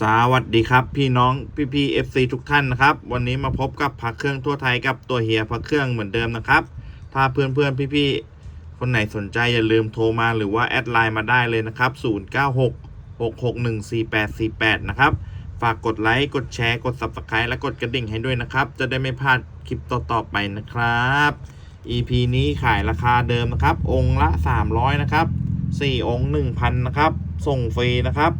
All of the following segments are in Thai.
สวัสดีครับ พี่น้องพี่พี่เอฟซีทุกท่านนะครับ วันนี้มาพบกับพักเครื่องทั่วไทยกับตัวเฮียพักเครื่องเหมือนเดิมนะครับ ถ้าเพื่อนเพื่อนพี่พี่คนไหนสนใจอย่าลืมโทรมาหรือว่าแอดไลน์มาได้เลยนะครับ 096 661 4848 นะครับ ฝากกดไลค์กดแชร์กด Subscribe และกดกระดิ่งให้ด้วยนะครับ จะได้ไม่พลาดคลิปต่อๆไปนะครับ EP นี้ขายราคาเดิมนะครับ องค์ละ 300 นะครับ 4 องค์ 1,000 นะครับ ส่งฟรีนะครับ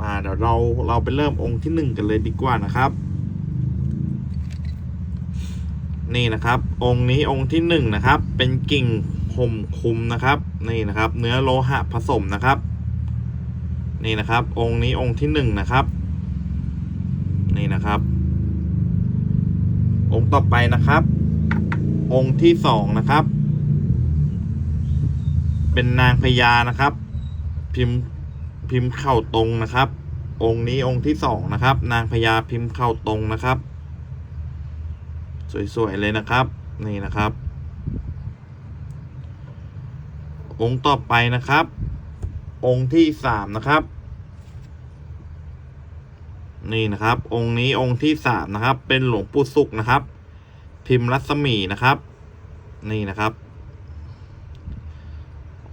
มาเดี๋ยวเราเราไปเริ่มองค์ที่หนึ่งกันเลยดีกว่านะครับ นี่นะครับ องค์นี้องค์ที่หนึ่งนะครับ เป็นกิ่งห่มคุมนะครับ นี่นะครับ เนื้อโลหะผสมนะครับ นี่นะครับ องค์นี้องค์ที่หนึ่งนะครับ นี่นะครับ องค์ต่อไปนะครับ องค์ที่สองนะครับ เป็นนางพญานะครับ พิมพ์ พิมพ์เข่าตรงนะครับ องค์นี้องค์ที่สองนะครับ นางพญาพิมพ์เข่าตรงนะครับ สวยๆเลยนะครับ นี่นะครับ องค์ต่อไปนะครับ องค์ที่สามนะครับ นี่นะครับ องค์นี้องค์ที่สามนะครับ เป็นหลวงปู่สุขนะครับ พิมพ์รัศมีนะครับ นี่นะครับ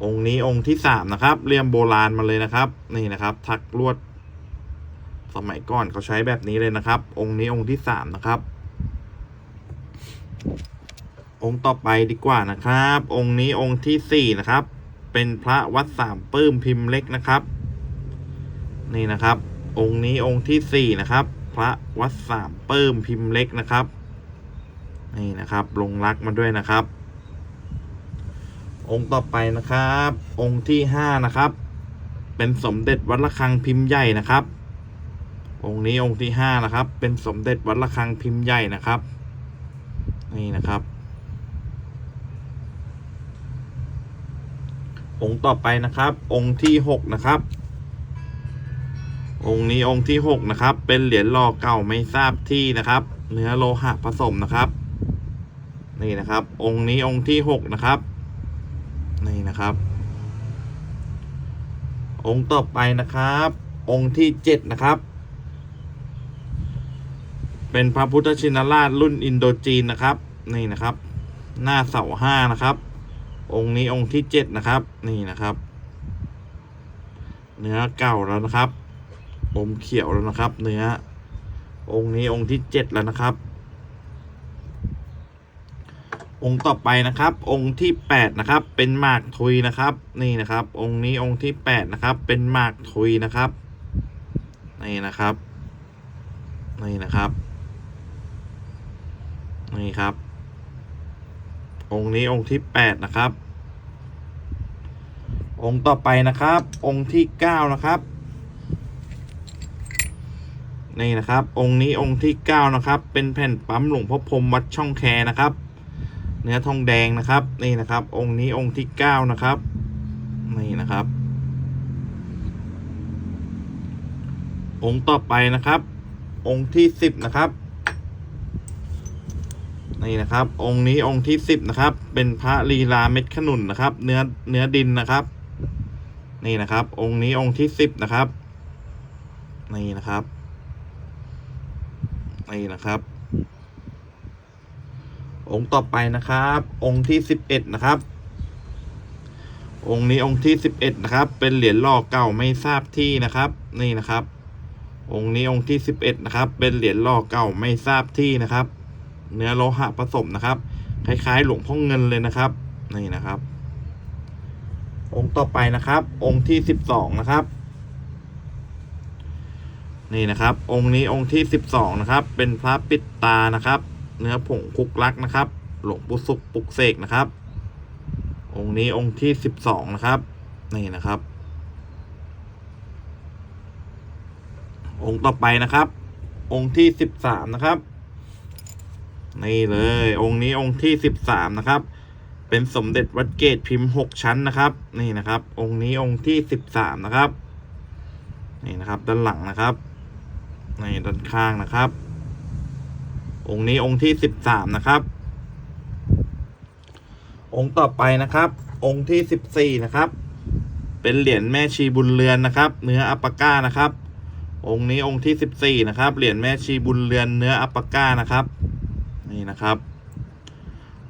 องค์นี้องค์ที่สามนะครับเรียมโบราณมาเลยนะครับ นี่นะครับถักลวด สมัยก่อนเขาใช้แบบนี้เลยนะครับ องค์นี้องค์ที่สามนะครับ องค์ต่อไปดีกว่านะครับ องค์นี้องค์ที่สี่นะครับ เป็นพระวัดสามปื้มพิมพ์เล็กนะครับ นี่นะครับ องค์นี้องค์ที่สี่นะครับ พระวัดสามปื้มพิมพ์เล็กนะครับ นี่นะครับ ลงรักมาด้วยนะครับ องค์ต่อไปนะครับ องค์ที่ห้านะครับ เป็นสมเด็จวัดระฆังพิมพ์ใหญ่นะครับ องค์นี้องค์ที่ห้านะครับ เป็นสมเด็จวัดระฆังพิมพ์ใหญ่นะครับ นี่นะครับ องค์ต่อไปนะครับ องค์ที่หกนะครับ องค์นี้องค์ที่หกนะครับ เป็นเหรียญหล่อเก่าไม่ทราบที่นะครับ เนื้อโลหะผสมนะครับ นี่นะครับ องค์นี้องค์ที่หกนะครับ นี่นะครับ องค์ต่อไปนะครับ องค์ที่เจ็ดนะครับ เป็นพระพุทธชินราชรุ่นอินโดจีนนะครับ นี่นะครับ หน้าเสาห้านะครับ องค์นี้องค์ที่เจ็ดนะครับ นี่นะครับ เนื้อเก่าแล้วนะครับอมเขียวแล้วนะครับ เนื้อ องค์นี้องค์ที่เจ็ดแล้วนะครับ องค์ต่อไปนะครับ องค์ที่แปดนะครับ เป็นหมากทุยนะครับ นี่นะครับ องค์นี้องค์ที่แปดนะครับ เป็นหมากทุยนะครับ นี่นะครับ นี่นะครับ นี่ครับ องค์นี้องค์ที่แปดนะครับ องค์ต่อไปนะครับ องค์ที่เก้านะครับ นี่นะครับ องค์นี้องค์ที่เก้านะครับ เป็นแผ่นปั๊มหลวงพ่อพรมวัดช่องแคนะครับ เนื้อทองแดงนะครับ นี่นะครับ องค์นี้องค์ที่เก้านะครับ นี่นะครับ องค์ต่อไปนะครับ องค์ที่สิบนะครับนี่นะครับ องค์นี้องค์ที่สิบนะครับ เป็นพระลีลาเม็ดขนุนนะครับ เนื้อเนื้อดินนะครับ นี่นะครับ องค์นี้องค์ที่สิบนะครับ นี่นะครับ นี่นะครับ องค์ต่อไปนะครับ องค์ที่สิบเอ็ดนะครับ องค์นี้องค์ที่สิบเอ็ดนะครับ เป็นเหรียญหล่อเก่าไม่ทราบที่นะครับ นี่นะครับ องค์นี้องค์ที่สิบเอ็ดนะครับ เป็นเหรียญหล่อเก่าไม่ทราบที่นะครับ เนื้อโลหะผสมนะครับ คล้ายๆ หลวงพ่อเงินเลยนะครับ นี่นะครับ องค์ต่อไปนะครับ องค์ที่สิบสองนะครับนี่นะครับ องค์นี้องค์ที่สิบสองนะครับ เป็นพระปิดตานะครับ เนื้อผงคุกลักนะครับ หลวงปู่สุขปลุกเสกนะครับ องค์นี้องค์ที่สิบสองนะครับ นี่นะครับ องค์ต่อไปนะครับ องค์ที่สิบสามนะครับ นี่เลย องค์นี้องค์ที่สิบสามนะครับ เป็นสมเด็จวัดเกตพิมพ์หกชั้นนะครับ นี่นะครับ องค์นี้องค์ที่สิบสามนะครับ นี่นะครับ ด้านหลังนะครับ นี่ด้านข้างนะครับ องค์นี้องค์ที่สิบสามนะครับ องค์ต่อไปนะครับ องค์ที่สิบสี่นะครับ เป็นเหรียญแม่ชีบุญเรือนนะครับ เนื้ออัปปาก้านะครับ องค์นี้องค์ที่สิบสี่นะครับเหรียญแม่ชีบุญเรือนเนื้ออัปปาก้านะครับ นี่นะครับ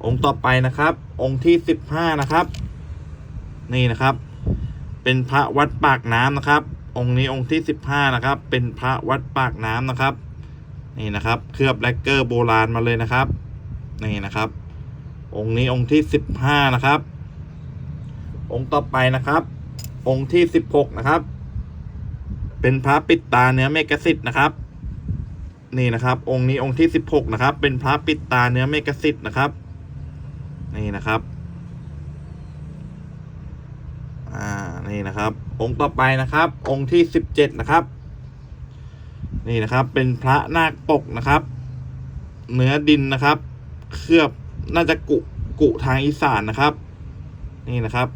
องค์ต่อไปนะครับ องค์ที่สิบห้านะครับ นี่นะครับ เป็นพระวัดปากน้ำนะครับ องค์นี้องค์ที่สิบห้านะครับ เป็นพระวัดปากน้ำนะครับ นี่นะครับ เคลือบแลกเกอร์โบราณมาเลยนะครับ นี่นะครับ องค์นี้องค์ที่สิบห้านะครับ องค์ต่อไปนะครับ องค์ที่สิบหกนะครับ เป็นพระปิดตาเนื้อเมกสิทธ์นะครับ นี่นะครับ องค์นี้องค์ที่สิบหกนะครับ เป็นพระปิดตาเนื้อเมกสิทธ์นะครับ นี่นะครับอ่านี่นะครับ องค์ต่อไปนะครับ องค์ที่สิบเจ็ดนะครับ นี่นะครับ เป็นพระนาคปกนะครับ เนื้อดินนะครับ เคลือบน่าจะกุกุทางอีสานนะครับ นี่นะครับ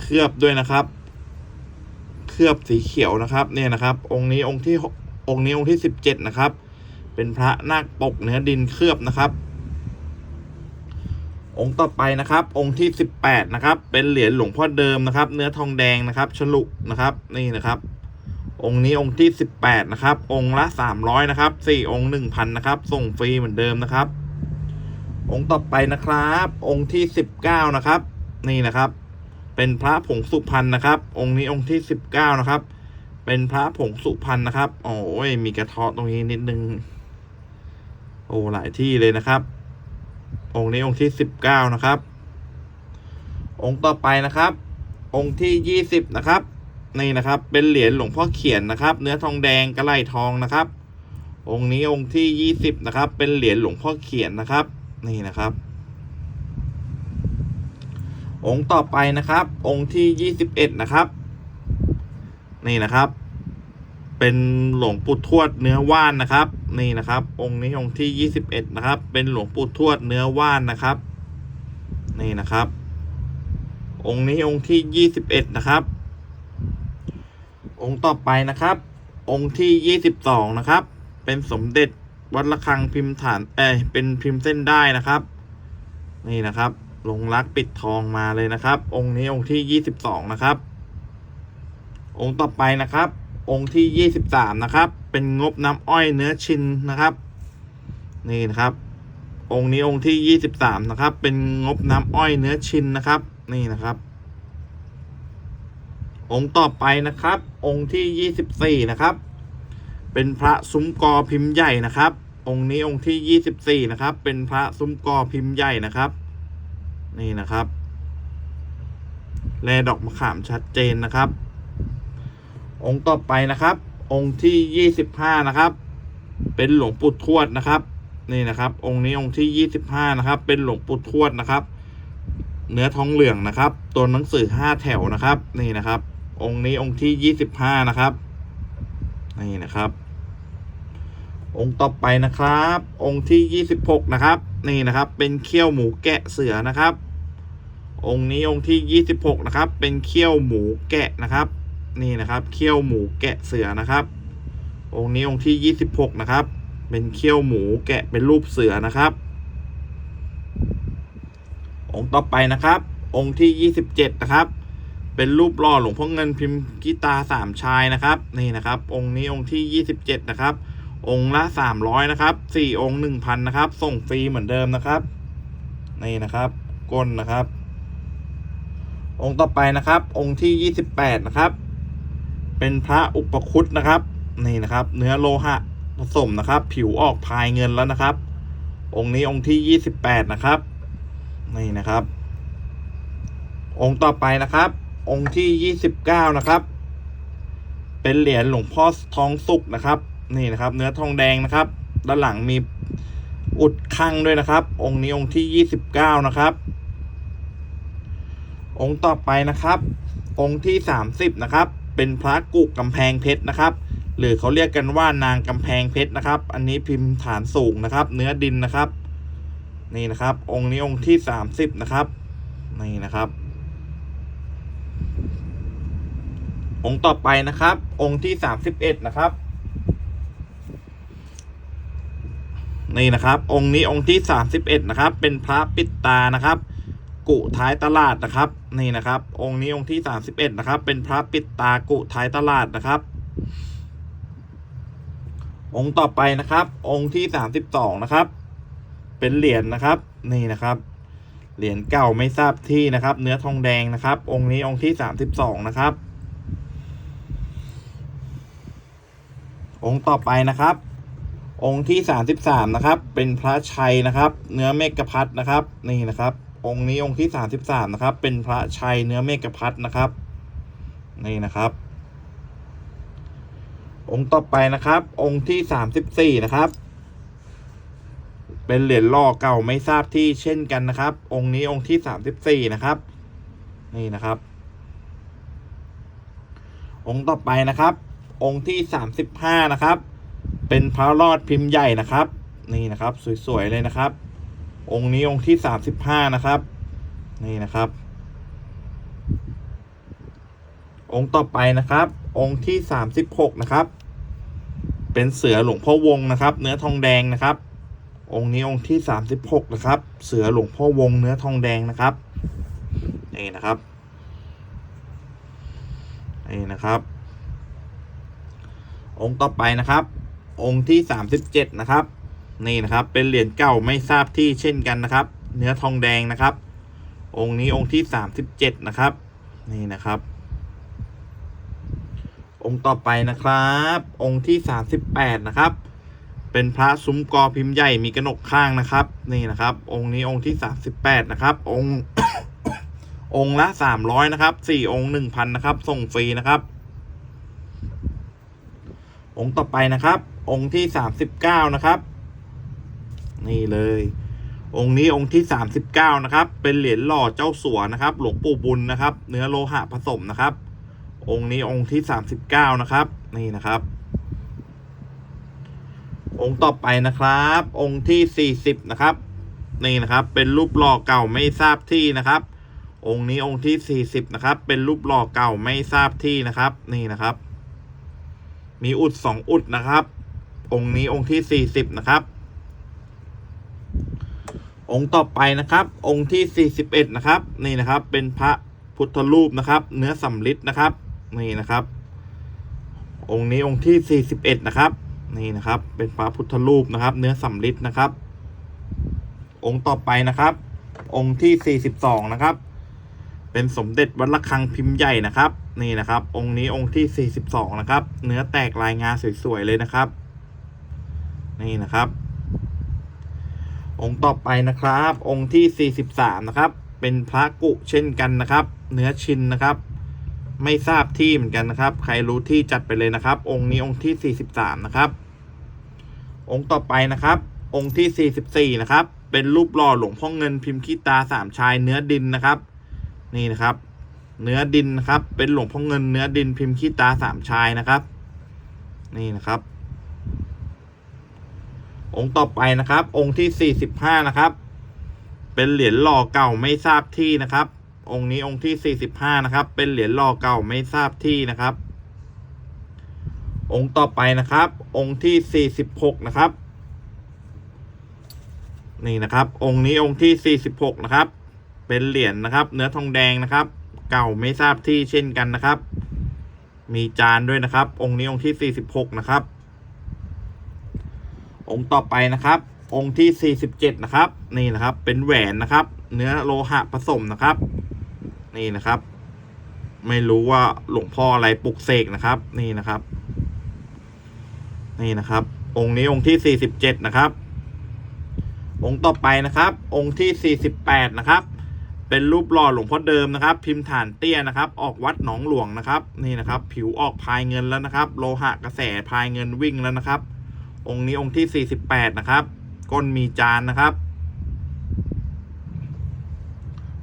เคลือบด้วยนะครับ เคลือบสีเขียวนะครับ เนี่ยนะครับ องค์นี้องค์ที่องค์นี้องค์ที่สิบเจ็ดนะครับ เป็นพระนาคปกเนื้อดินเคลือบนะครับองค์ต่อไปนะครับ องค์ที่สิบแปดนะครับ เป็นเหรียญหลวงพ่อเดิมนะครับ เนื้อทองแดงนะครับ ฉลุนะครับ นี่นะครับ องค์นี้องค์ที่สิบแปดนะครับ องค์ละสามร้อยนะครับสี่องค์หนึ่งพันนะครับ ส่งฟรีเหมือนเดิมนะครับ องค์ต่อไปนะครับ องค์ที่สิบเก้านะครับ นี่นะครับ เป็นพระผงสุพรรณนะครับ องค์นี้องค์ที่สิบเก้านะครับ เป็นพระผงสุพรรณนะครับ โอ้ยมีกระเทาะตรงนี้นิดนึง โอ้หลายที่เลยนะครับ องค์นี้องค์ที่สิบเก้านะครับ องค์ต่อไปนะครับ องค์ที่ยี่สิบนะครับ นี่นะครับ เป็นเหรียญหลวงพ่อเขียนนะครับ เนื้อทองแดงกระไหลทองนะครับ องค์นี้องค์ที่ยี่สิบนะครับ เป็นเหรียญหลวงพ่อเขียนนะครับ นี่นะครับ องค์ต่อไปนะครับ องค์ที่ยี่สิบเอ็ดนะครับ นี่นะครับ เป็นหลวงปู่ทวดเนื้อว่านนะครับ นี่นะครับ องค์นี้องค์ที่ยี่สิบเอ็ดนะครับ เป็นหลวงปู่ทวดเนื้อว่านนะครับ นี่นะครับ องค์นี้องค์ที่ยี่สิบเอ็ดนะครับ องค์ต่อไปนะครับ องค์ที่ยี่สิบสองนะครับ เป็นสมเด็จวัดระฆังพิมพ์ฐานเอเป็นพิมพ์เส้นได้นะครับ นี่นะครับลงรักปิดทองมาเลยนะครับ องค์นี้องค์ที่ยี่สิบสองนะครับ องค์ต่อไปนะครับ องค์ที่ยี่สิบสามนะครับ เป็นงบน้ำอ้อยเนื้อชินนะครับ นี่นะครับ องค์นี้องค์ที่ยี่สิบสามนะครับ เป็นงบน้ำอ้อยเนื้อชินนะครับ นี่นะครับ องค์ต่อไปนะครับ องค์ที่ยี่สิบสี่นะครับ เป็นพระซุ้มกอพิมพ์ใหญ่นะครับ องค์นี้องค์ที่ยี่สิบสี่นะครับ เป็นพระซุ้มกอพิมพ์ใหญ่นะครับ นี่นะครับแลดอกมะขามชัดเจนนะครับ องค์ต่อไปนะครับ องค์ที่ยี่สิบห้านะครับ เป็นหลวงปู่ทวดนะครับ นี่นะครับ องค์นี้องค์ที่ยี่สิบห้านะครับ เป็นหลวงปู่ทวดนะครับ เนื้อทองเหลืองนะครับ ตัวหนังสือห้าแถวนะครับ นี่นะครับ องค์นี้องค์ที่ยี่สิบห้านะครับ นี่นะครับ องค์ต่อไปนะครับ องค์ที่ยี่สิบหกนะครับ นี่นะครับ เป็นเขี้ยวหมูแกะเสือนะครับ องค์นี้องค์ที่ยี่สิบหกนะครับ เป็นเขี้ยวหมูแกะนะครับ นี่นะครับ เขี้ยวหมูแกะเสือนะครับ องค์นี้องค์ที่ยี่สิบหกนะครับ เป็นเขี้ยวหมูแกะเป็นรูปเสือนะครับ องค์ต่อไปนะครับ องค์ที่ยี่สิบเจ็ดนะครับ เป็นรูปหล่อหลวงพ่อเงินพิมพ์กีตาสามชายนะครับ นี่นะครับ องค์นี้องค์ที่ยี่สิบเจ็ดนะครับ องค์ละสามร้อยนะครับสี่องค์หนึ่งพันนะครับ ส่งฟรีเหมือนเดิมนะครับ นี่นะครับก้นนะครับ องค์ต่อไปนะครับ องค์ที่ยี่สิบแปดนะครับ เป็นพระอุปคุตนะครับ นี่นะครับ เนื้อโลหะผสมนะครับ ผิวออกพายเงินแล้วนะครับ องค์นี้องค์ที่ยี่สิบแปดนะครับ นี่นะครับ องค์ต่อไปนะครับ องค์ที่ยี่สิบเก้านะครับ เป็นเหรียญหลวงพ่อทองสุกนะครับ นี่นะครับ เนื้อทองแดงนะครับ ด้านหลังมีอุดคังด้วยนะครับ องค์นี้องค์ที่ยี่สิบเก้านะครับ องค์ต่อไปนะครับ องค์ที่สามสิบนะครับ เป็นพระกุกกำแพงเพชรนะครับ หรือเขาเรียกกันว่านางกำแพงเพชรนะครับ อันนี้พิมพ์ฐานสูงนะครับ เนื้อดินนะครับ นี่นะครับ องค์นี้องค์ที่สามสิบนะครับ นี่นะครับ องค์ต่อไปนะครับ องค์ที่สามสิบเอ็ดนะครับ นี่นะครับ องค์นี้องค์ที่สามสิบเอ็ดนะครับ เป็นพระปิดตานะครับ กุท้ายตลาดนะครับ นี่นะครับ องค์นี้องค์ที่สามสิบเอ็ดนะครับ เป็นพระปิดตากุท้ายตลาดนะครับ องค์ต่อไปนะครับ องค์ที่สามสิบสองนะครับ เป็นเหรียญนะครับ นี่นะครับเหรียญเก่าไม่ทราบที่นะครับ เนื้อทองแดงนะครับ องค์นี้องค์ที่สามสิบสองนะครับ องค์ต่อไปนะครับ องค์ที่สามสิบสามนะครับ เป็นพระชัยนะครับ เนื้อเมกะพัดนะครับ นี่นะครับ องค์นี้องค์ที่สามสิบสามนะครับ เป็นพระชัยเนื้อเมกะพัดนะครับ นี่นะครับ องค์ต่อไปนะครับ องค์ที่สามสิบสี่นะครับ เป็นเหรียญล่อเก่าไม่ทราบที่เช่นกันนะครับ องค์นี้องค์ที่สามสิบสี่นะครับ นี่นะครับ องค์ต่อไปนะครับ องค์ที่สามสิบห้านะครับ เป็นพระรอดพิมพ์ใหญ่นะครับ นี่นะครับสวยๆเลยนะครับ องค์นี้องค์ที่สามสิบห้านะครับ นี่นะครับ องค์ต่อไปนะครับ องค์ที่สามสิบหกนะครับ เป็นเสือหลวงพ่อวงนะครับ เนื้อทองแดงนะครับ องค์นี้องค์ที่สามสิบหกนะครับ เสือหลวงพ่อวงเนื้อทองแดงนะครับนี่นะครับนี่นะครับ องค์ต่อไปนะครับ องค์ที่สามสิบเจ็ดนะครับ นี่นะครับเป็นเหรียญเก่าไม่ทราบที่เช่นกันนะครับ เนื้อทองแดงนะครับ องค์นี้องค์ที่สามสิบเจ็ดนะครับ นี่นะครับ องค์ต่อไปนะครับ องค์ที่สามสิบแปดนะครับ เป็นพระซุ้มกอพิมพ์ใหญ่มีกระหนกข้างนะครับ นี่นะครับ องค์นี้องค์ที่สามสิบแปดนะครับ องค์องค์ละสามร้อยนะครับสี่องค์หนึ่งพันนะครับ ส่งฟรีนะครับ องค์ต่อไปนะครับ องค์ที่สามสิบเก้านะครับ นี่เลย องค์นี้องค์ที่สามสิบเก้านะครับ เป็นเหรียญหล่อเจ้าสัวนะครับ หลวงปู่บุญนะครับ เนื้อโลหะผสมนะครับ องค์นี้องค์ที่สามสิบเก้านะครับ นี่นะครับ องค์ต่อไปนะครับ องค์ที่สี่สิบนะครับ นี่นะครับ เป็นรูปหล่อเก่าไม่ทราบที่นะครับองค์นี้องค์ที่สี่สิบนะครับ เป็นรูปหล่อเก่าไม่ทราบที่นะครับ นี่นะครับ มีอุดสองอุดนะครับ องค์นี้องค์ที่สี่สิบนะครับ องค์ต่อไปนะครับ องค์ที่สี่สิบเอ็ดนะครับ นี่นะครับ เป็นพระพุทธรูปนะครับ เนื้อสำริดนะครับ นี่นะครับ องค์นี้องค์ที่สี่สิบเอ็ดนะครับ นี่นะครับ เป็นพระพุทธรูปนะครับ เนื้อสำริดนะครับ องค์ต่อไปนะครับ องค์ที่สี่สิบสองนะครับ เป็นสมเด็จวัดระฆังพิมพ์ใหญ่นะครับ นี่นะครับ องค์นี้องค์ที่สี่สิบสองนะครับ เนื้อแตกลายงาสวยๆเลยนะครับ นี่นะครับ องค์ต่อไปนะครับ องค์ที่สี่สิบสามนะครับ เป็นพระกุเช่นกันนะครับ เนื้อชินนะครับ ไม่ทราบที่เหมือนกันนะครับ ใครรู้ที่จัดไปเลยนะครับ องค์นี้องค์ที่สี่สิบสามนะครับ องค์ต่อไปนะครับ องค์ที่สี่สิบสี่นะครับ เป็นรูปหล่อหลวงพ่อเงินพิมพ์ขี้ตาสามชายเนื้อดินนะครับ นี่นะครับ เนื้อดินนะครับ เป็นหลวงพ่อเงินเนื้อดินพิมพ์ขี้ตาสามชายนะครับ นี่นะครับ องค์ต่อไปนะครับ องค์ที่สี่สิบห้านะครับ เป็นเหรียญหล่อเก่าไม่ทราบที่นะครับ องค์นี้องค์ที่สี่สิบห้านะครับ เป็นเหรียญหล่อเก่าไม่ทราบที่นะครับ องค์ต่อไปนะครับ องค์ที่สี่สิบหกนะครับ นี่นะครับ องค์นี้องค์ที่สี่สิบหกนะครับ เป็นเหรียญนะครับ เนื้อทองแดงนะครับ เก่าไม่ทราบที่เช่นกันนะครับ มีจานด้วยนะครับ องค์นี้องค์ที่สี่สิบหกนะครับ องค์ต่อไปนะครับ องค์ที่สี่สิบเจ็ดนะครับ นี่นะครับ เป็นแหวนนะครับ เนื้อโลหะผสมนะครับ นี่นะครับ ไม่รู้ว่าหลวงพ่ออะไรปลุกเสกนะครับ นี่นะครับ นี่นะครับ องค์นี้องค์ที่สี่สิบเจ็ดนะครับองค์ต่อไปนะครับ องค์ที่สี่สิบแปดนะครับ เป็นรูปหล่อหลวงพ่อเดิมนะครับ พิมพ์ฐานเตี้ยนะครับ ออกวัดหนองหลวงนะครับ นี่นะครับ ผิวออกพายเงินแล้วนะครับ โลหะกระแสพายเงินวิ่งแล้วนะครับ องค์นี้องค์ที่ 48 นะครับ ก้นมีจานนะครับ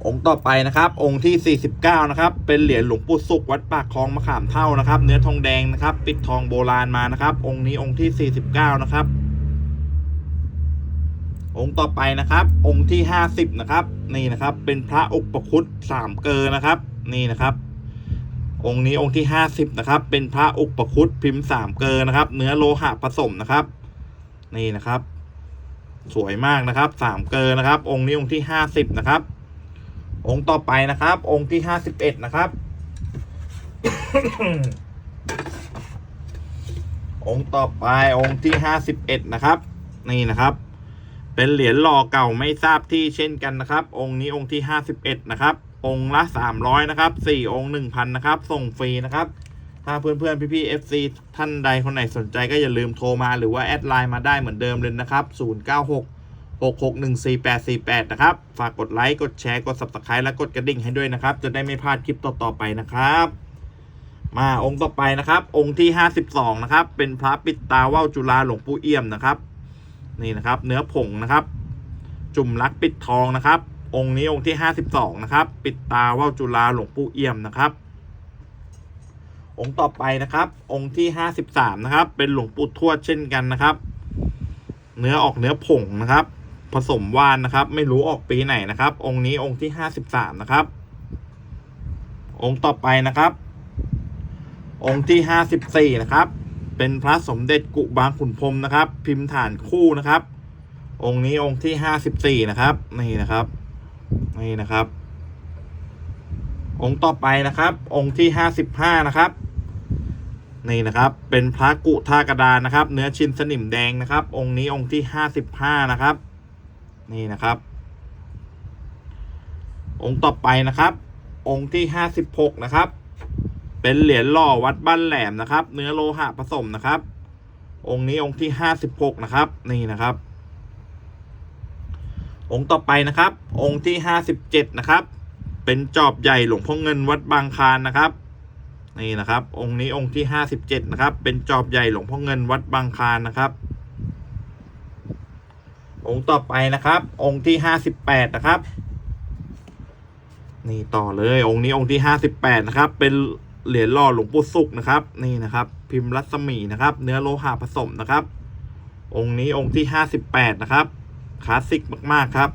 องค์ต่อไปนะครับ องค์ที่ 49 นะครับ เป็นเหรียญหลวงปู่สุขวัดปากคลองมะขามเท่านะครับ เนื้อทองแดงนะครับ ปิดทองโบราณมานะครับ องค์นี้องค์ที่ 49 นะครับ องค์ต่อไปนะครับ องค์ที่ 50 นะครับ นี่นะครับ เป็นพระอุปคุตสามเกอนะครับ นี่นะครับ องค์นี้องค์ที่ห้าสิบนะครับ เป็นพระอุปคุตพิมพ์สามเกอนะครับ เนื้อโลหะผสมนะครับ นี่นะครับ สวยมากนะครับสามเกอนะครับ องค์นี้องค์ที่ห้าสิบนะครับ องค์ต่อไปนะครับ องค์ที่ห้าสิบเอ็ดนะครับองค์ต่อไปองค์ที่ห้าสิบเอ็ดนะครับ นี่นะครับ เป็นเหรียญหล่อเก่าไม่ทราบที่เช่นกันนะครับ องค์นี้องค์ที่ห้าสิบเอ็ดนะครับ องค์ละสามร้อยนะครับสี่องค์หนึ่งพันนะครับ ส่งฟรีนะครับ ถ้าเพื่อนๆ พี่ๆ FC ท่านใดคนไหนสนใจก็อย่าลืมโทรมาหรือว่าแอดไลน์มาได้เหมือนเดิมเลยนะครับ 096 6614848 นะครับ ฝากกดไลค์ กดแชร์ กด Subscribe และกดกระดิ่งให้ด้วยนะครับ จะได้ไม่พลาดคลิปต่อๆไปนะครับ มาองค์ต่อไปนะครับ องค์ที่ 52 นะครับ เป็นพระปิดตาว่าวจุฬาหลวงปู่เอี่ยมนะครับ นี่นะครับ เนื้อผงนะครับ จุ่มลักปิดทองนะครับ องค์นี้องค์ที่52นะครับ ปิดตาว่าวจุฬาหลวงปู่เอี่ยมนะครับ องค์ต่อไปนะครับ องค์ที่ห้าสิบสามนะครับ เป็นหลวงปู่ทวดเช่นกันนะครับ เนื้อออกเนื้อผงนะครับ ผสมว่านนะครับ ไม่รู้ออกปีไหนนะครับ องค์นี้องค์ที่ห้าสิบสามนะครับ องค์ต่อไปนะครับ องค์ที่ห้าสิบสี่นะครับ เป็นพระสมเด็จกุบางขุนพรมนะครับ พิมพ์ฐานคู่นะครับ องค์นี้องค์ที่ห้าสิบสี่นะครับนี่นะครับนี่นะครับ องค์ต่อไปนะครับ องค์ที่ห้าสิบห้านะครับนี่นะครับ เป็นพระกุท่ากระดานนะครับ เนื้อชิ้นสนิมแดงนะครับ องค์นี้องค์ที่ห้าสิบห้านะครับ นี่นะครับ องค์ต่อไปนะครับ องค์ที่ห้าสิบหกนะครับ เป็นเหรียญหล่อวัดบ้านแหลมนะครับ เนื้อโลหะผสมนะครับ องค์นี้องค์ที่ห้าสิบหกนะครับ นี่นะครับ องค์ต่อไปนะครับ องค์ที่ห้าสิบเจ็ดนะครับ เป็นจอบใหญ่หลวงพ่อเงินวัดบางคานนะครับ นี่นะครับ องค์นี้องค์ที่ห้าสิบเจ็ดนะครับ เป็นจอบใหญ่หลวงพ่อเงินวัดบางคานนะครับ องค์ต่อไปนะครับ องค์ที่ห้าสิบแปดนะครับนี่ต่อเลยองค์นี้องค์ที่ห้าสิบแปดนะครับ เป็น เหรียญหล่อหลวงปู่สุกนะครับ นี่นะครับ พิมพ์รัศมีนะครับ เนื้อโลหะผสมนะครับ องค์นี้องค์ที่ห้าสิบแปดนะครับคลาสสิกมากๆครับ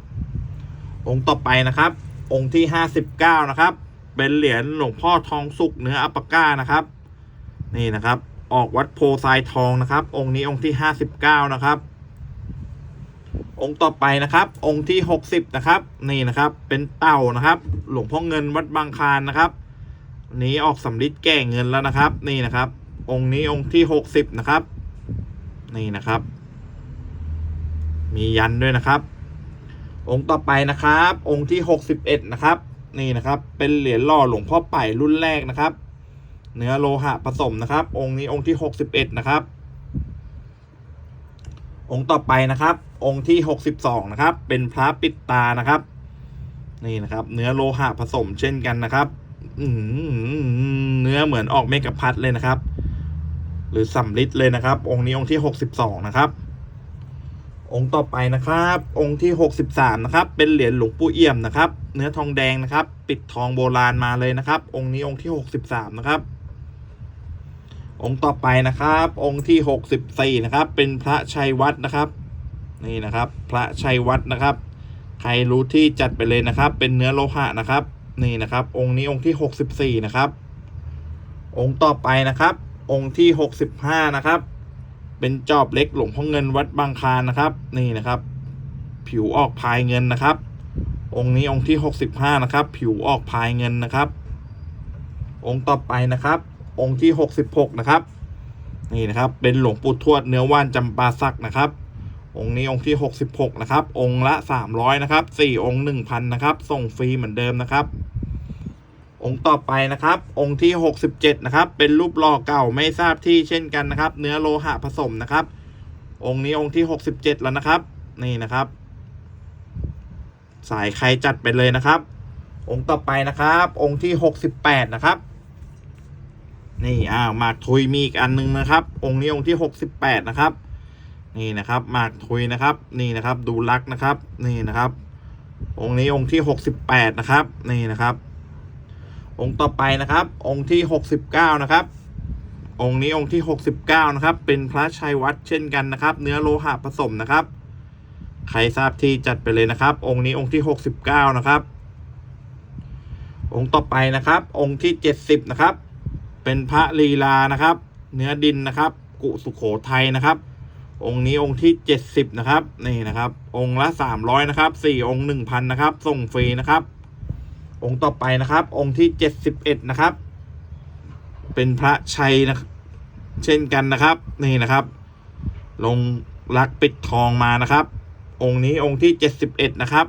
องค์ต่อไปนะครับ องค์ที่ห้าสิบเก้านะครับ เป็นเหรียญหลวงพ่อทองสุกเนื้ออัปปะก้านะครับ นี่นะครับ ออกวัดโพไซทองนะครับ องค์นี้องค์ที่ห้าสิบเก้านะครับองค์ต่อไปนะครับ องค์ที่หกสิบนะครับ นี่นะครับ เป็นเต่านะครับ หลวงพ่อเงินวัดบางคลานนะครับ นี้ออกสำริดแก่เงินแล้วนะครับ นี่นะครับ องค์นี้องค์ที่หกสิบนะครับ นี่นะครับ มียันด้วยนะครับ องค์ต่อไปนะครับ องค์ที่หกสิบเอ็ดนะครับ นี่นะครับ เป็นเหรียญหล่อหลวงพ่อไป่รุ่นแรกนะครับ เนื้อโลหะผสมนะครับ องค์นี้องค์ที่หกสิบเอ็ดนะครับ องค์ต่อไปนะครับ องค์ที่หกสิบสองนะครับ เป็นพระปิดตานะครับ นี่นะครับ เนื้อโลหะผสมเช่นกันนะครับ เนื้อเหมือนออกเมกะพัดเลยนะครับ หรือสำลิดเลยนะครับ องค์นี้องค์ที่หกสิบสองนะครับ องค์ต่อไปนะครับ องค์ที่หกสิบสามนะครับ เป็นเหรียญหลวงปู่เอี่ยมนะครับ เนื้อทองแดงนะครับ ปิดทองโบราณมาเลยนะครับ องค์นี้องค์ที่หกสิบสามนะครับ องค์ต่อไปนะครับ องค์ที่หกสิบสี่นะครับ เป็นพระชัยวัดนะครับ นี่นะครับ พระชัยวัดนะครับ ใครรู้ที่จัดไปเลยนะครับ เป็นเนื้อโลหะนะครับ นี่นะครับ องค์นี้องค์ที่หกสิบสี่นะครับ องค์ต่อไปนะครับ องค์ที่หกสิบห้านะครับ เป็นจอบเล็กหลวงพ่อเงินวัดบางคานนะครับ นี่นะครับ ผิวออกพายเงินนะครับ องค์นี้องค์ที่หกสิบห้านะครับ ผิวออกพายเงินนะครับ องค์ต่อไปนะครับ องค์ที่หกสิบหกนะครับ นี่นะครับ เป็นหลวงปู่ทวดเนื้อว่านจำปาสักนะครับ องค์นี้องค์ที่หกสิบหกนะครับ องค์ละสามร้อยนะครับสี่องค์หนึ่งพันนะครับ ส่งฟรีเหมือนเดิมนะครับ องค์ต่อไปนะครับ องค์ที่หกสิบเจ็ดนะครับ เป็นรูปหล่อเก่าไม่ทราบที่เช่นกันนะครับ เนื้อโลหะผสมนะครับ องค์นี้องค์ที่หกสิบเจ็ดแล้วนะครับ นี่นะครับ สายใครจัดไปเลยนะครับ องค์ต่อไปนะครับ องค์ที่หกสิบแปดนะครับ นี่อ้าวมากทุยมีอีกอันหนึงนะครับ องค์นี้องค์ที่หกสิบแปดนะครับ นี่นะครับหมากทุยนะครับ นี่นะครับ ดูลักนะครับ นี่นะครับ องค์นี้องค์ที่หกสิบแปดนะครับ นี่นะครับ องค์ต่อไปนะครับ องค์ที่หกสิบเก้านะครับ องค์นี้องค์ที่หกสิบเก้านะครับ เป็นพระชัยวัดเช่นกันนะครับ เนื้อโลหะผสมนะครับ ใครทราบที่จัดไปเลยนะครับ องค์นี้องค์ที่หกสิบเก้านะครับ องค์ต่อไปนะครับ องค์ที่เจ็ดสิบนะครับ เป็นพระลีลานะครับ เนื้อดินนะครับ กุสุโขทัยนะครับ องค์นี้องค์ที่เจ็ดสิบนะครับ นี่นะครับ องค์ละสามร้อยนะครับสี่องค์หนึ่งพันนะครับ ส่งฟรีนะครับ องค์ต่อไปนะครับ องค์ที่เจ็ดสิบเอ็ดนะครับ เป็นพระชัยนะเช่นกันนะครับ นี่นะครับ ลงรักปิดทองมานะครับ องค์นี้องค์ที่เจ็ดสิบเอ็ดนะครับ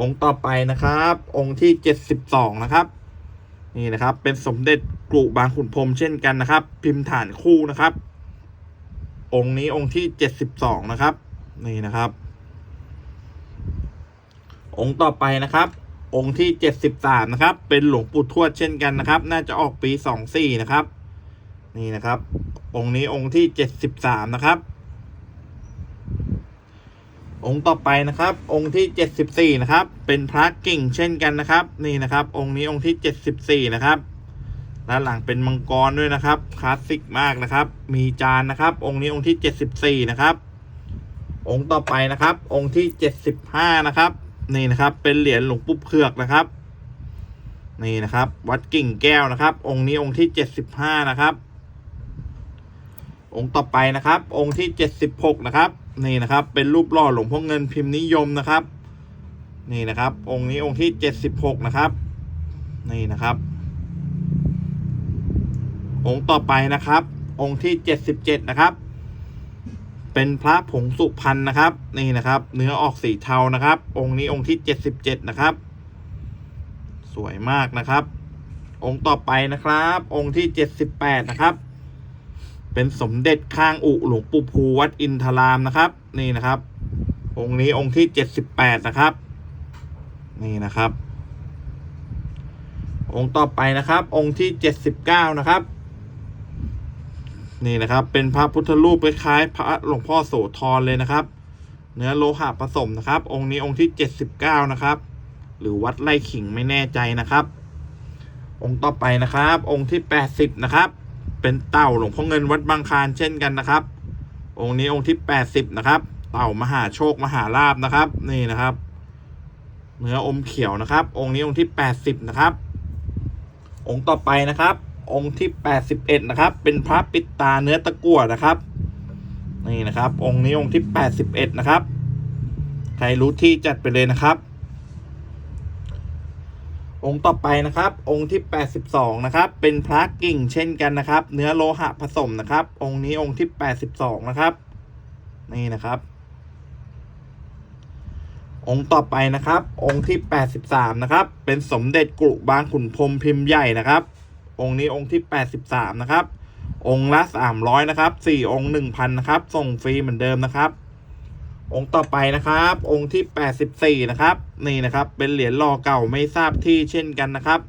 องค์ต่อไปนะครับ องค์ที่เจ็ดสิบสองนะครับ นี่นะครับ เป็นสมเด็จกรุบางขุนพรมเช่นกันนะครับ พิมพ์ฐานคู่นะครับ องค์นี้องค์ที่เจ็ดสิบสองนะครับ นี่นะครับ องค์ต่อไปนะครับ องค์ที่เจ็ดสิบสามนะครับ เป็นหลวงปู่ทวดเช่นกันนะครับ น่าจะออกปีสองสี่นะครับ นี่นะครับ องค์นี้องค์ที่เจ็ดสิบสามนะครับ องค์ต่อไปนะครับ องค์ที่เจ็ดสิบสี่นะครับ เป็นพระกิ่งเช่นกันนะครับ นี่นะครับ องค์นี้องค์ที่เจ็ดสิบสี่นะครับ ด้านหลังเป็นมังกรด้วยนะครับคลาสสิกมากนะครับ มีจานนะครับ องค์นี้องค์ที่เจ็ดสิบสี่นะครับ องค์ต่อไปนะครับ องค์ที่เจ็ดสิบห้านะครับ นี่นะครับ เป็นเหรียญหลวงปู่เผือกนะครับ นี่นะครับ วัดกิ่งแก้วนะครับ องค์นี้องค์ที่เจ็ดสิบห้านะครับ องค์ต่อไปนะครับ องค์ที่เจ็ดสิบหกนะครับ นี่นะครับ เป็นรูปหล่อหลวงพ่อเงินพิมพ์นิยมนะครับ นี่นะครับ องค์นี้องค์ที่เจ็ดสิบหกนะครับ นี่นะครับ องค์ต่อไปนะครับ องค์ที่เจ็ดสิบเจ็ดนะครับ เป็นพระผงสุพรรณนะครับ นี่นะครับ เนื้อออกสีเทานะครับ องค์นี้องค์ที่เจ็ดสิบเจ็ดนะครับ สวยมากนะครับ องค์ต่อไปนะครับ องค์ที่เจ็ดสิบแปดนะครับ เป็นสมเด็จข้างอุหลวงปู่ภูวัดอินทรามนะครับ นี่นะครับ องค์นี้องค์ที่เจ็ดสิบแปดนะครับ นี่นะครับองค์ต่อไปนะครับ องค์ที่เจ็ดสิบเก้านะครับ นี่นะครับ เป็นพระพุทธรูปคล้ายๆพระหลวงพ่อโสธรเลยนะครับ เนื้อโลหะผสมนะครับ องค์นี้องค์ที่เจ็ดสิบเก้านะครับ หรือวัดไร่ขิงไม่แน่ใจนะครับ องค์ต่อไปนะครับ องค์ที่แปดสิบนะครับ เป็นเต่าหลวงพ่อเงินวัดบางคานเช่นกันนะครับ องค์นี้องค์ที่แปดสิบนะครับ เต่ามหาโชคมหาลาบนะครับ นี่นะครับ เนื้ออมเขียวนะครับ องค์นี้องค์ที่แปดสิบนะครับ องค์ต่อไปนะครับ องค์ที่แปดสิบเอ็ดนะครับ เป็นพระปิดตาเนื้อตะกั่วนะครับ นี่นะครับ องค์นี้องค์ที่แปดสิบเอ็ดนะครับ ใครรู้ที่จัดไปเลยนะครับ องค์ต่อไปนะครับ องค์ที่ 82 นะครับ เป็นพระกิ่งเช่นกันนะครับ เนื้อโลหะผสมนะครับ องค์นี้องค์ที่ 82 นะครับ นี่นะครับองค์ต่อไปนะครับ องค์ที่ 83 นะครับ เป็นสมเด็จกรุบางขุนพรมพิมพ์ใหญ่นะครับ องค์นี้องค์ที่ 83 นะครับ องค์ละ 300 นะครับ 4 องค์ 1,000 นะครับ ส่งฟรีเหมือนเดิมนะครับ องค์ต่อไปนะครับ องค์ที่ 84 นะครับ นี่นะครับ เป็นเหรียญหล่อเก่าไม่ทราบที่เช่นกันนะครับ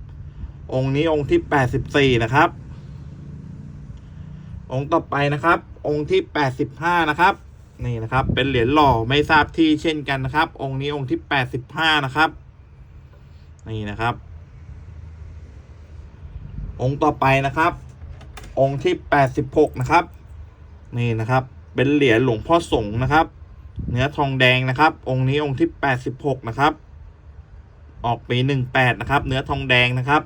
องค์นี้องค์ที่ 84 นะครับ องค์ต่อไปนะครับ องค์ที่ 85 นะครับ นี่นะครับ เป็นเหรียญหล่อไม่ทราบที่เช่นกันนะครับ องค์นี้องค์ที่ 85 นะครับ นี่นะครับ องค์ต่อไปนะครับ องค์ที่ 86 นะครับ นี่นะครับ เป็นเหรียญหลวงพ่อสงฆ์นะครับ เนื้อทองแดงนะครับ องค์นี้องค์ที่แปดสิบหกนะครับ ออกปีหนึ่งแปดนะครับ เนื้อทองแดงนะครับ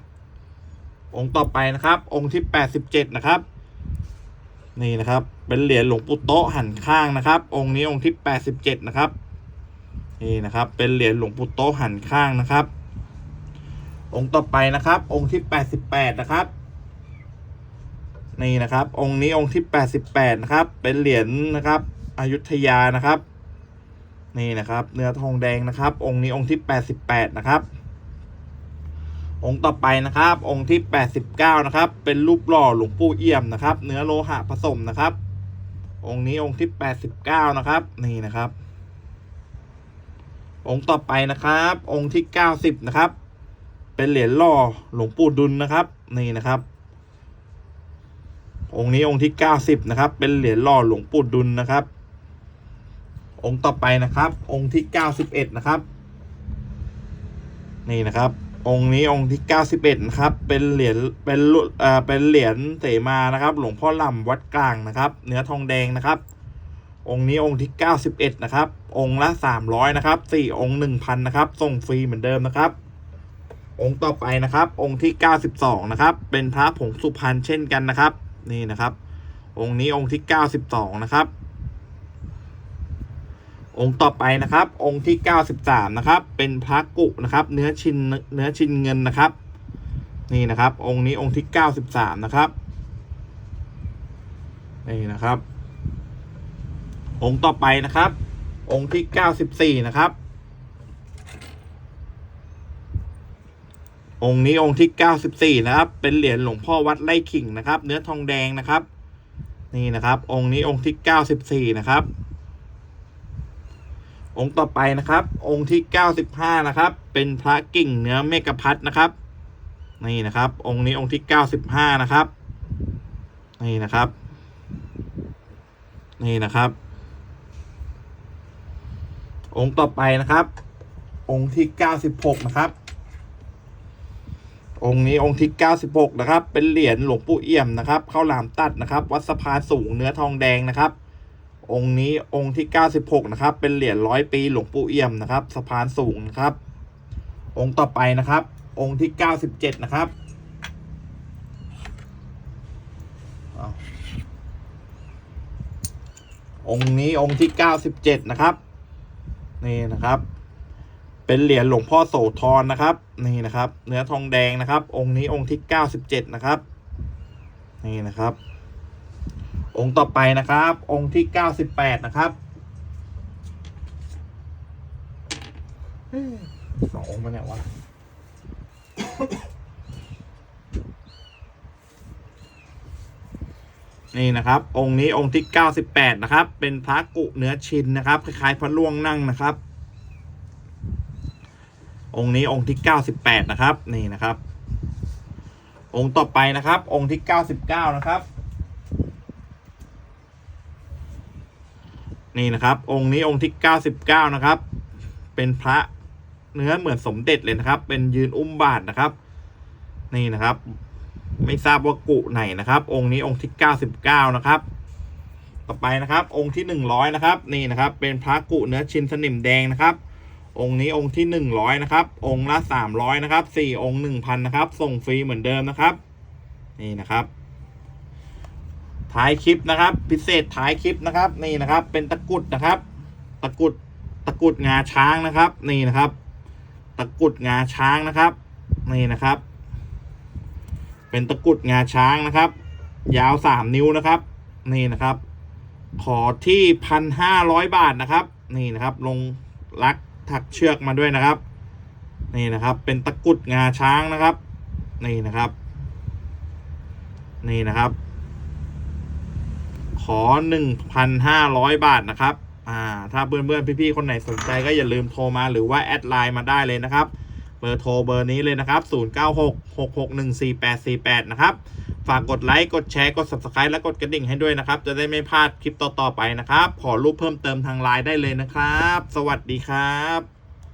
องค์ต่อไปนะครับ องค์ที่แปดสิบเจ็ดนะครับ นี่นะครับ เป็นเหรียญหลวงปู่โตหันข้างนะครับ องค์นี้องค์ที่แปดสิบเจ็ดนะครับ นี่นะครับ เป็นเหรียญหลวงปู่โตหันข้างนะครับ องค์ต่อไปนะครับ องค์ที่แปดสิบแปดนะครับ นี่นะครับ องค์นี้องค์ที่แปดสิบแปดนะครับ เป็นเหรียญนะครับอยุธยานะครับ นี่นะครับ เนื้อทองแดงนะครับ องค์นี้องค์ที่88นะครับ องค์ต่อไปนะครับ องค์ที่89นะครับ เป็นรูปหล่อหลวงปู่เอี่ยมนะครับ เนื้อโลหะผสมนะครับ องค์นี้องค์ที่89นะครับ นี่นะครับองค์ต่อไปนะครับ องค์ที่ 90 นะครับ เป็นเหรียญหล่อหลวงปู่ดุลนะครับ นี่นะครับ องค์นี้องค์ที่90นะครับ เป็นเหรียญหล่อหลวงปู่ดุลนะครับ องค์ต่อไปนะครับ องค์ที่91นะครับ นี่นะครับ องค์นี้องค์ที่91นะครับ เป็นเหรียญเป็นรุ่นเอ่อเป็นเหรียญเสมานะครับ หลวงพ่อลำวัดกลางนะครับ เนื้อทองแดงนะครับองค์นี้องค์ที่ 91 นะครับ องค์ละ 300 นะครับ4องค์ 1,000 นะครับ ส่งฟรีเหมือนเดิมนะครับ องค์ต่อไปนะครับ องค์ที่ 92 นะครับ เป็นพระผงสุพรรณเช่นกันนะครับ นี่นะครับ องค์นี้องค์ที่ 92 นะครับ องค์ต่อไปนะครับ องค์ที่ 93 นะครับ เป็นพระกุนะครับ เนื้อชินเนื้อชินเงินนะครับ นี่นะครับ องค์นี้องค์ที่ 93 นะครับนี่นะครับ องค์ต่อไปนะครับ องค์ที่เก้าสิบสี่นะครับ องค์นี้องค์ที่เก้าสิบสี่นะครับ เป็นเหรียญหลวงพ่อวัดไร่ขิงนะครับ เนื้อทองแดงนะครับ นี่นะครับ องค์นี้องค์ที่เก้าสิบสี่นะครับ องค์ต่อไปนะครับ องค์ที่เก้าสิบห้านะครับ เป็นพระกิ่งเนื้อเมกะพัดนะครับ นี่นะครับ องค์นี้องค์ที่เก้าสิบห้านะครับ นี่นะครับ นี่นะครับ องค์ต่อไปนะครับ องค์ที่เก้าสิบหกนะครับ องค์นี้องค์ที่เก้าสิบหกนะครับ เป็นเหรียญหลวงปู่เอี่ยมนะครับข้าวหลามตัดนะครับ วัดสะพานสูงเนื้อทองแดงนะครับ องค์นี้องค์ที่เก้าสิบหกนะครับ เป็นเหรียญร้อยปีหลวงปู่เอี่ยมนะครับสะพานสูงนะครับ องค์ต่อไปนะครับ องค์ที่เก้าสิบเจ็ดนะครับองค์นี้องค์ที่เก้าสิบเจ็ดนะครับ นี่นะครับ เป็นเหรียญหลวงพ่อโสธรนะครับ นี่นะครับ เนื้อทองแดงนะครับ องค์นี้องค์ที่เก้าสิบเจ็ดนะครับ นี่นะครับ องค์ต่อไปนะครับ องค์ที่เก้าสิบแปดนะครับสององค์มาเนี่ยวะนี่นะครับ องค์นี้องค์ที่เก้าสิบแปดนะครับ เป็นพระกุเนื้อชินนะครับ คล้ายๆพระล่วงนั่งนะครับ องค์นี้องค์ที่เก้าสิบแปดนะครับ นี่นะครับ องค์ต่อไปนะครับ องค์ที่เก้าสิบเก้านะครับ นี่นะครับ องค์นี้องค์ที่เก้าสิบเก้านะครับ เป็นพระเนื้อเหมือนสมเด็จเลยนะครับ เป็นยืนอุ้มบาทนะครับ นี่นะครับ ไม่ทราบว่ากุไหนนะครับ องค์นี้องค์ที่เก้าสิบเก้านะครับต่อไปนะครับ องค์ที่หนึ่งร้อยนะครับ นี่นะครับ เป็นพระกุเนื้อชินสนิมแดงนะครับ องค์นี้องค์ที่หนึ่งร้อยนะครับ องค์ละสามร้อยนะครับสี่องค์หนึ่งพันนะครับ ส่งฟรีเหมือนเดิมนะครับ นี่นะครับ ท้ายคลิปนะครับ พิเศษท้ายคลิปนะครับ นี่นะครับ เป็นตะกุดนะครับ ตะกุดตะกุดงาช้างนะครับ นี่นะครับ ตะกุดงาช้างนะครับ นี่นะครับ เป็นตะกุดงาช้างนะครับ ยาวสามนิ้วนะครับ นี่นะครับ ขอที่พันห้าร้อยบาทนะครับ นี่นะครับ ลงลัก ถักเชือกมาด้วยนะครับ นี่นะครับ เป็นตะกุดงาช้างนะครับ นี่นะครับ นี่นะครับ ขอหนึ่งพันห้าร้อยบาทนะครับ อ่า ถ้าเพื่อนๆพี่ๆคนไหนสนใจก็อย่าลืมโทรมาหรือว่าแอดไลน์มาได้เลยนะครับ เบอร์โทรเบอร์นี้เลยนะครับ 0966614848 นะครับ ฝากกดไลค์ กดแชร์ กด subscribe และกดกระดิ่งให้ด้วยนะครับ จะได้ไม่พลาดคลิปต่อ ๆ ไปนะครับ ขอรูปเพิ่มเติมทางไลน์ได้เลยนะครับ สวัสดีครับ